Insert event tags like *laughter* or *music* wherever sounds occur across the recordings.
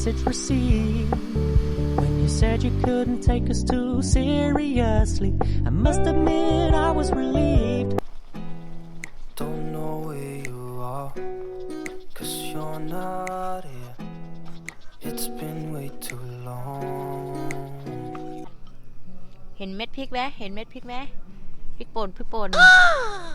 message received. When you said you couldn't take us too seriously, I must admit I was relieved. Don't know where you are, cause you're not here. It's been way too long. เห็นเม็ดพริกไหมเห็นเม็ดพริกไหมพริกป่นพริกป่น *gasps* *gasps* *gasps*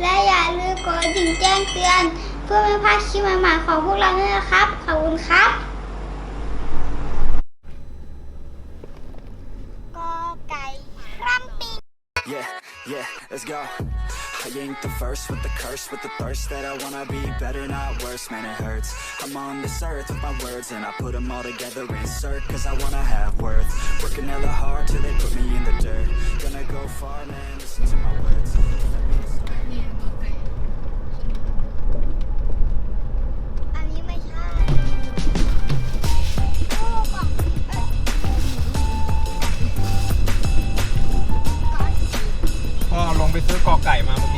และอย่าลืมกดกระดิ่งแจ้งเตือน เพื่อไม่พลาดคลิปใหม่ๆของพวกเราด้วยนะครับ ขอบคุณครับกอไก่ครัมปิง Yeah, yeah, let's go. I ain't the first with the curse, with the thirst that I wanna be better, not worse. Man, it hurts. I'm on this earth with my words, and I put them all together, insert, cause I wanna have worth. Working hella hard till they put me in the dirt. Gonna go far, man, listen to my words. องไปซื้อกอไก่มาเมื่อกี้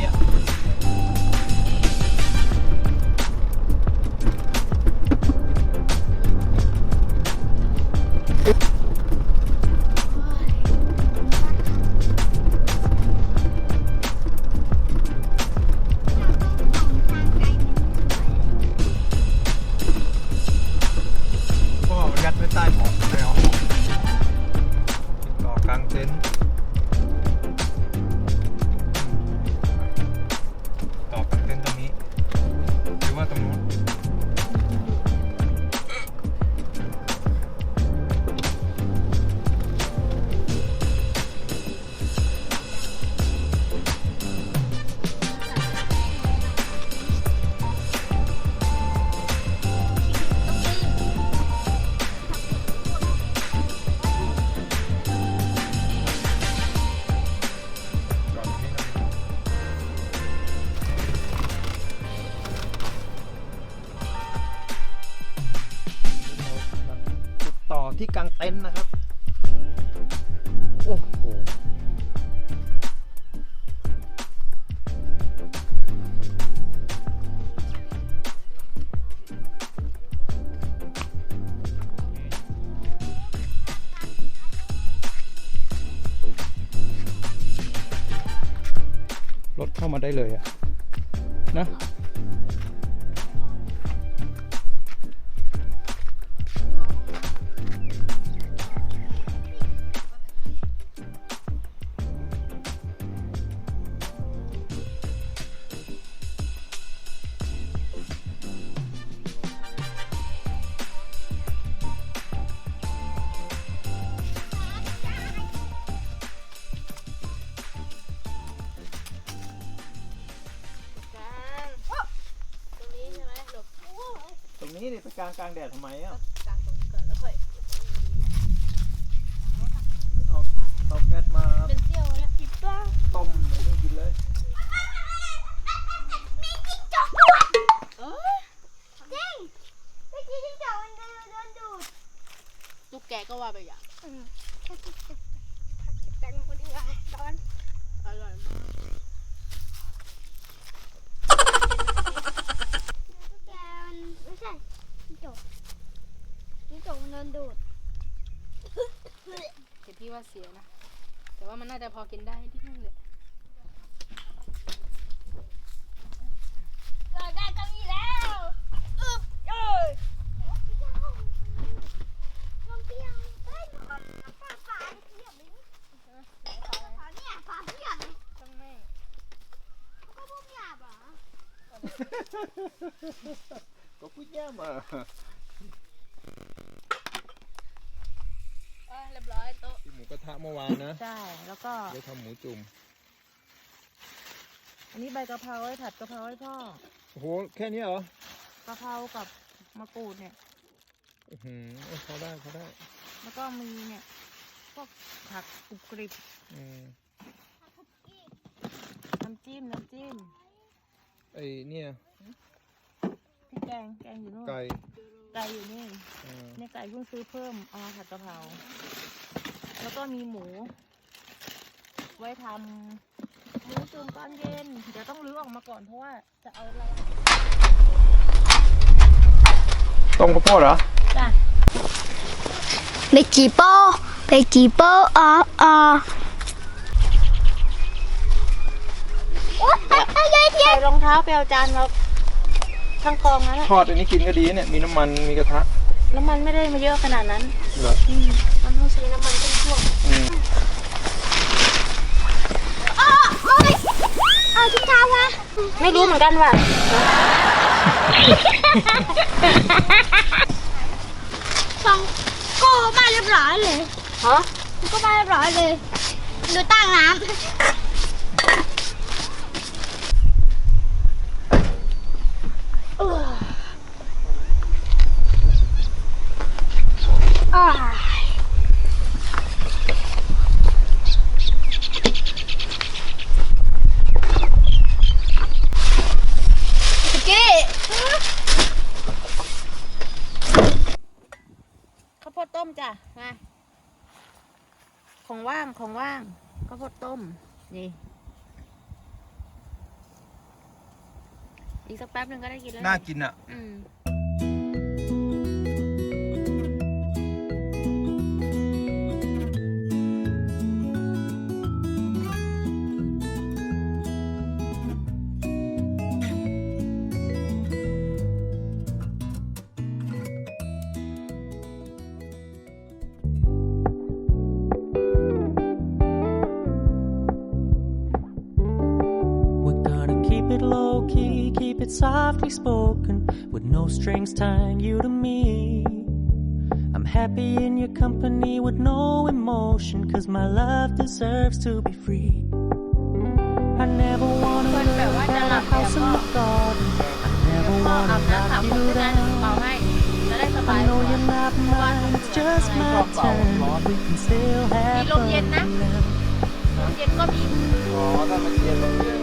ที่กลางเต็นท์นะครับ โอ้โหรถเข้ามาได้เลยอะนะ กลางกลางแดดทำไมอะ นดูดเดี๋ยวพี่ว่าเสียนะ แต่ว่ามันน่าจะพอกินได้ที่นึงเลยกิดได้ก็มีแล้วอึอ้ยน้ำเปียวเฮ้ยมันฝาฝาเปียวไหมฝาเนี่ยฝาเปียวไหงแม่งมันก็พุ่งหยาบอะ ก็พุ่งหยาบอ่ แล้วก็เดี๋ยวทำหมูจุ่ม อันนี้ใบกะเพราไว้ผัดกะเพราให้พ่อโอ้โห แค่นี้เหรอ กะเพรากับมะกรูดเนี่ย อื้อหือเอ้ยเขาได้เขาได้ แล้วก็มีเนี่ยพวกผักกรุบกริบอืมน้ำจิ้มน้ำจิ้มไอ้เนี่ย พริกแกงแกงอยู่นู่นไก่ไก่อยู่นี่อ่า เนี่ยไก่เพิ่งซื้อเพิ่มเอามาผัดกะเพราแล้วก็มีหมู ไว้ทำหมูจุ่มตอนเย็น เดี๋ยวต้องรื้อออกมาก่อนเพราะว่าจะเอาอะไรต้มข้าวโพดเหรอ จ้ะเบจิโป้เบจิโป้อ๋ออ๋อโอ๊ยไอ้ไอ้ไอ้เทียใส่รองเท้าไปเอาจานมาทั้งกองนั้นอะทอดอันนี้กินก็ดีเนี่ย มีน้ำมัน มีกระทะแล้วมันไม่ได้มาเยอะขนาดนั้น เหรอ มันต้องใช้น้ำมันเป็นช่วง อืม อ๋อโอ๊ยเอาทุกเท้ามา ไม่รู้เหมือนกันว่ะสองก็มาเรียบร้อยเลยฮะ ก็มาเรียบร้อยเลย ดูตั้งน้ำอ่าโอเค ข้าวโพดต้มจ้ะ มา ของว่างของว่างข้าวโพดต้ม นี่ อีกสักแป๊บหนึ่งก็ได้กินแล้วน่ากินอะ อืม softly spoken, with no strings tying you to me. I'm happy in your company with no emotion, cause my love deserves to be free. I never wanna But live but what at the a house in the love garden. I never พ่ออา wanna บน้ำสระ lock ผม you ด้วยนะ down. เป่าให้ จะได้สบาย I know you're not mine, it's just my turn. but We can still have lông fun yên á. now. ตอนเย็นก็มี อ๋อ ถ้ามันเย็นลงเย็น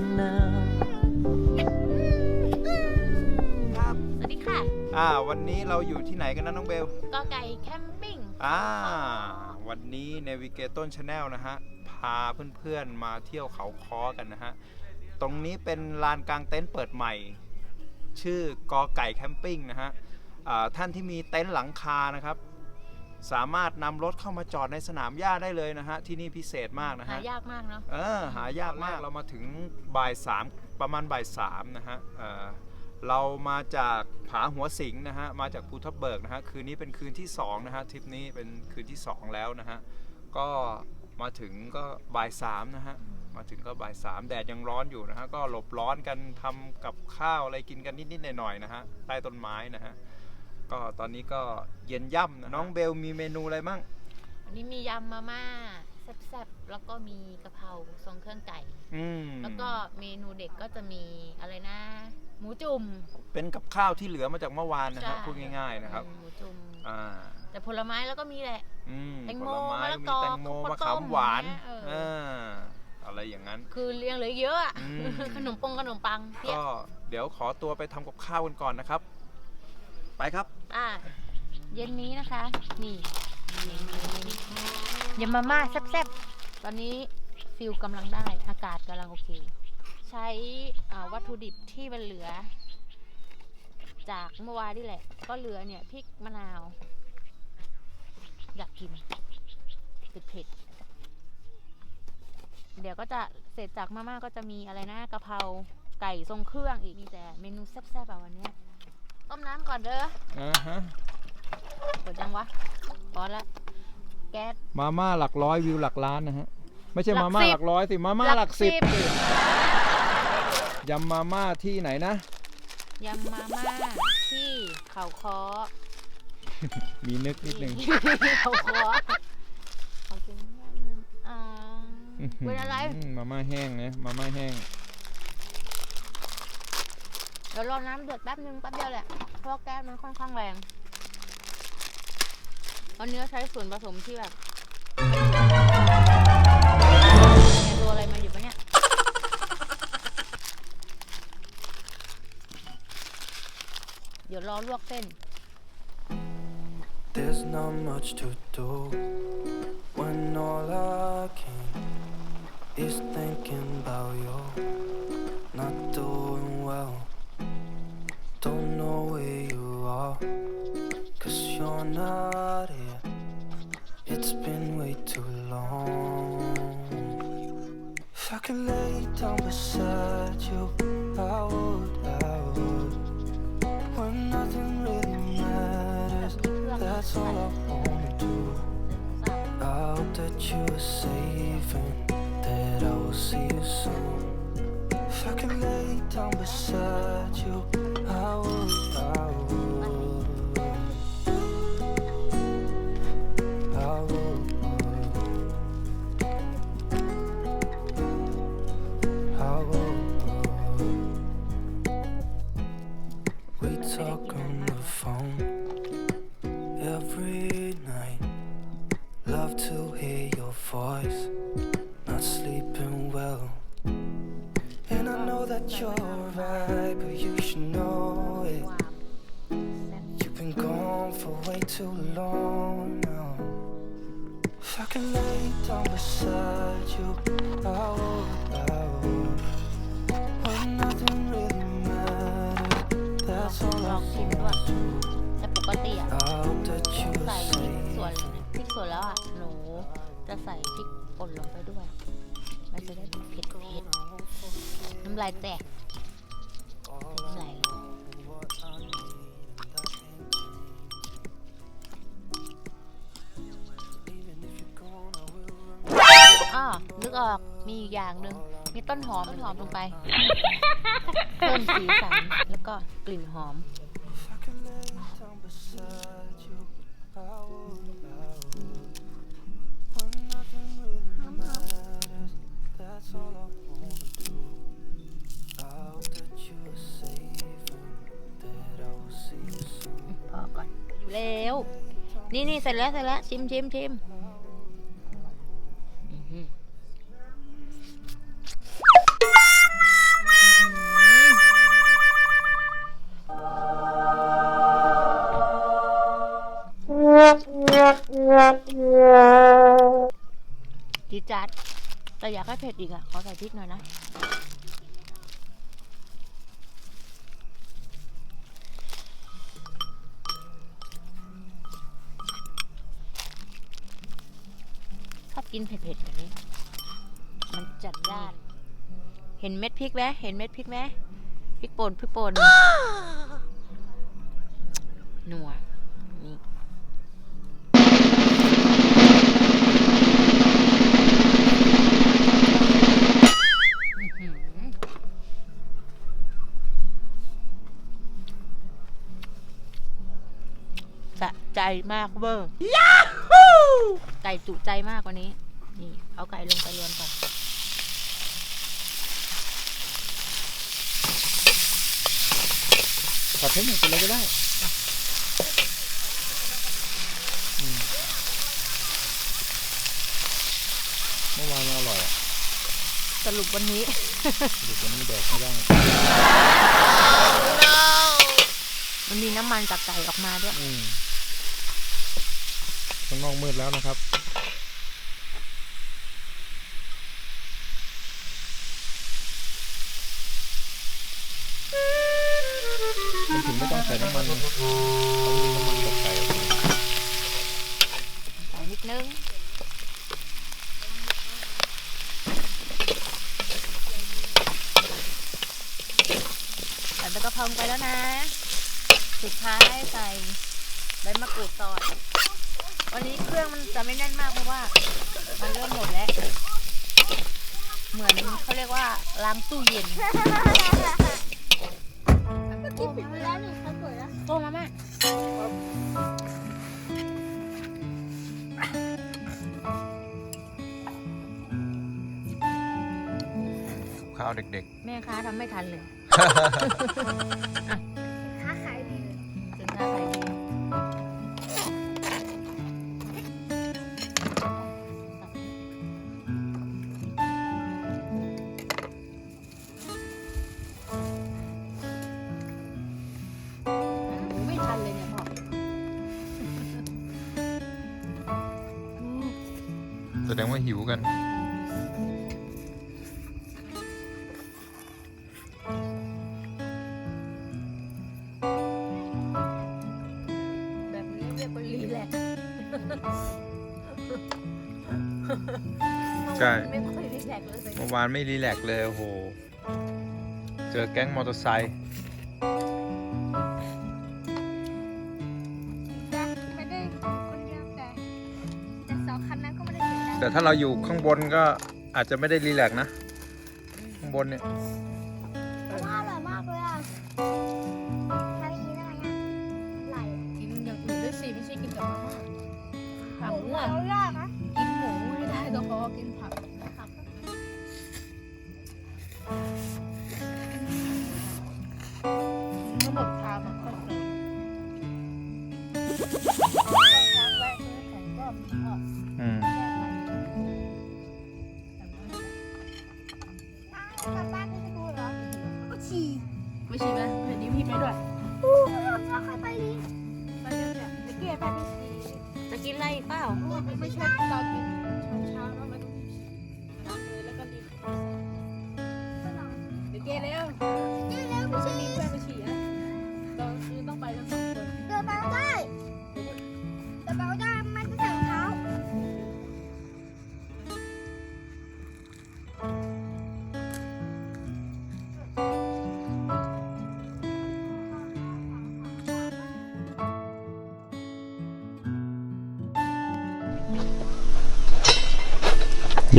อ่า วันนี้เราอยู่ที่ไหนกันนะน้องเบลกอไก่แคมปิ้งอ่า วันนี้ Navigator Channel นะฮะ พาเพื่อนๆมาเที่ยวเขาคอกันนะฮะ ตรงนี้เป็นลานกลางเต็นท์เปิดใหม่ ชื่อกอไก่แคมปิ้งนะฮะอ่าท่านที่มีเต็นท์หลังคานะครับ สามารถนำรถเข้ามาจอดในสนามหญ้าได้เลยนะฮะ ที่นี่พิเศษมากนะหาฮะ ยากมากเนาะ เออหายากมากเรามาถึงบ่ายสามประมาณบ่ายสามนะฮะเออ เรามาจากผาหัวสิงห์นะฮะ มาจากภูทับเบิกนะฮะ คืนนี้เป็นคืนที่สองนะฮะทริปนี้เป็นคืนที่สองแล้วนะฮะ ก็มาถึงก็บ่ายสามนะฮะ มาถึงก็บ่ายสามแดดยังร้อนอยู่นะฮะ ก็หลบร้อนกันทำกับข้าวอะไรกินกันนิดๆหน่อยๆนะฮะ ใต้ต้นไม้นะฮะ ก็ตอนนี้ก็เย็นย่ำนะน้องเบลมีเมนูอะไรมั่งอันนี้มียำมาม่าแซ่บๆ แล้วก็มีกะเพราทรงเครื่องไก่อืมแล้วก็เมนูเด็กก็จะมีอะไรนะ หมูจุ่มเป็นกับข้าวที่เหลือมาจากเมื่อวานนะฮะใช่พูดง่ายๆนะครับอืมหมูจุ่มอ่าแต่ผลไม้แล้วก็มีแหละ อืมแตงผโมลไม้มะละมีกอแตงโมข้าวมะต้ขามมหวานเนี่ยเออเอออะไรอย่างนั้น คือเรียงเหลือเยอะอะอืม ขนมปงขนมปังเพียก็เดี๋ยวขอตัวไปทำกับข้าวกันก่อนนะครับ ไปครับ อ่าเย็นนี้นะคะ นี่ยำมาม่าแซ่บๆตอนนี้ฟิลกำลังได้อากาศกำลังโอเค ใช้อ่าวัตถุดิบที่มันเหลือ จากเมื่อวานนี่แหละ ก็เหลือเนี่ยพริกมะนาว อยากกินเผ็ดเผ็ดๆเดี๋ยวก็จะเสร็จจากมาม่าก็จะมีอะไรนะกะเพราไก่ทรงเครื่องอีกมีแต่เมนูแซ่บๆอะวันเนี้ยต้มน้ำก่อนเด้ออ่าฮะเปิดยังวะร้อนละแก๊ส มาม่าหลักร้อยวิวหลักล้านนะฮะ ไม่ใช่หลักมาม่าสิบ หลักร้อยสิ มาม่าหลักสิบหลักสิบ ยำมาม่าที่ไหนนะ ยำมาม่าที่เขาคอมีนึกนิดนึงเขาคอขอกินนิดนึงอ่าเป็นอะไรมมาม่าแห้งนะมาม่าแห้งเดี๋ยวรอน้ำเดือดแป๊บนึงแป๊บเดียวแหละเพราะแก๊สมันค่อนข้างแรงวันนี้ก็ใช้ส่วนผสมที่แบบ รอลวกเส้น There's not much to do when all I can is thinking about you. Not doing well. Don't know where you are, cause you're not If I could lay ลายแตกน้ำลายไหลอ้อนึกออก มีอีกอย่างหนึ่งมีต้นหอมต้นหอมลงไป เพิ่มสีสัน แล้วก็กลิ่นหอม If I นี่นี่เสร็จแล้วเสร็จแล้วชิมชิมชิมจีจัดแต่อยากให้เผ็ดอีกอะขอใส่พริกหน่อยนะ นเผ็ดๆแบบนี้ มันจัดจ้าน เห็นเม็ดพริกไหมเห็นเม็ดพริกไหมพริกป่นพริกป่นนัวนี่อื้อหือสะใจมากเวอร์ไก่จุใจมากกว่านี้ นี่เอาไก่ลงไปรวนก่อนผัดให้หมดไปเลยก็ได้อืมเมื่อวานมันอร่อยอะสรุปวันนี้ เดี๋ยววันนี้แดกไม่ได้ มันมีน้ำมันจากไก่ออกมาด้วย อืมข้างนอกมืดแล้วนะครับ ใส่นิดนึงใส่ใบกะเพราลงไปแล้วนะ สุดท้ายใส่ใบมะกรูดซอยวันนี้เครื่องมันจะไม่แน่นมากเพราะว่า มันเริ่มหมดแล้ว เหมือนเขาเรียกว่าล้างตู้เย็นที่ปิดไปแล้วนี่ สวยแล้วโอ้มาแม่ข้าวเด็กแม่ค้าทำไม่ทันเลย สดงว่าหิวกัน แบบนี้เรียกว่ารีแลกซ์ใช่ ไม่ค่อยรีแลกซ์เลย เมื่อวานไม่รีแลกซ์เลยโอ้โห เจอแก๊งมอเตอร์ไซค์ ถ้าเราอยู่ข้างบนก็อาจจะไม่ได้รีแลกซ์นะ ข้างบนเนี่ย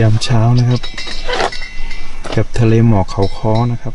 ยามเช้านะครับ กับทะเลหมอกเขาค้อนะครับ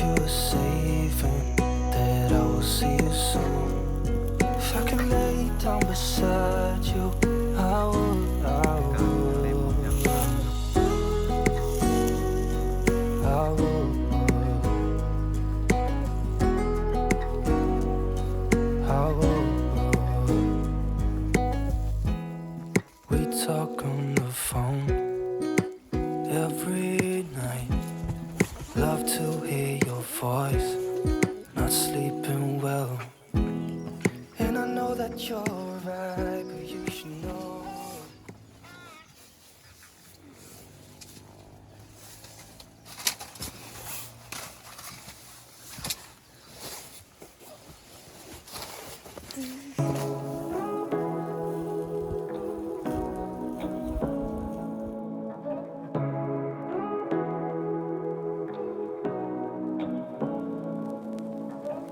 you safe and that I will see you soon. If I could lay down beside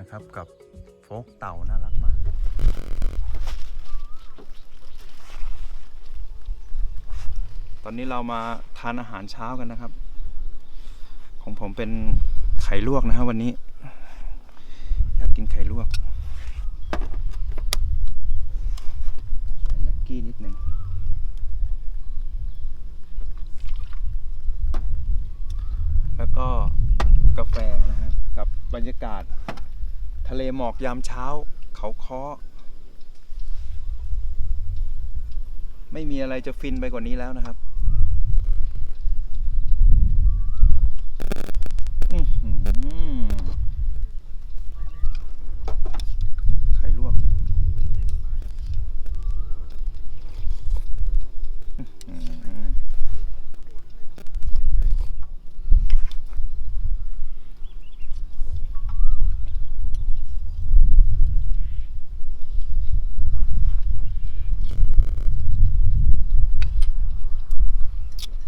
นิคานะครับกับโฟกเต่าน่ารักมาก ตอนนี้เรามาทานอาหารเช้ากันนะครับ ของผมเป็นไข่ลวกนะครับวันนี้ อยากกินไข่ลวก ใส่แม็กกี้นิดนึง แล้วก็กาแฟนะฮะ กับบรรยากาศ ทะเลหมอก ยามเช้า เขาค้อ ไม่มีอะไรจะฟินไปกว่านี้แล้วนะครับ อื้อหือไข่ลวก อืม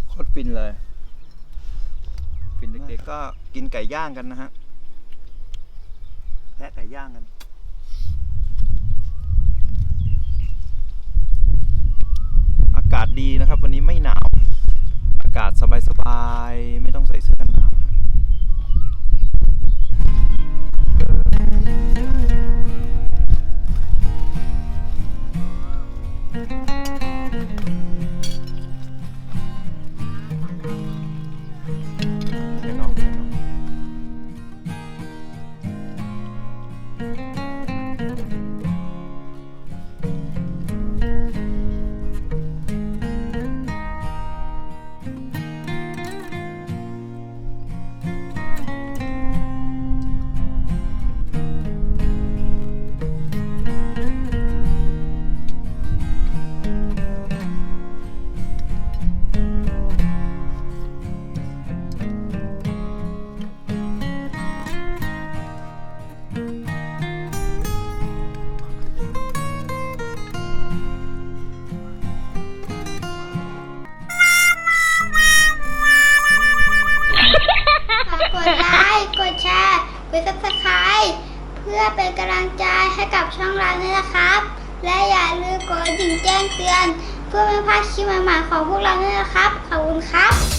โคตรฟิ นเลย ฟินเด็กๆก็กินไก่ย่างกันนะฮะแพะไก่ย่างกันอากาศดีนะครับ วันนี้ไม่หนาว อากาศสบายๆ ไม่ต้องใส่เสื้อกันหนาว พื่อเป็นกำลังใจให้กับช่องเราด้วยนะครับ และอย่าลืมกดดิ่งแจ้งเตือน เพื่อไม่พลาดคลิปใหม่ๆของพวกเราด้วยนะครับ ขอบคุณครับ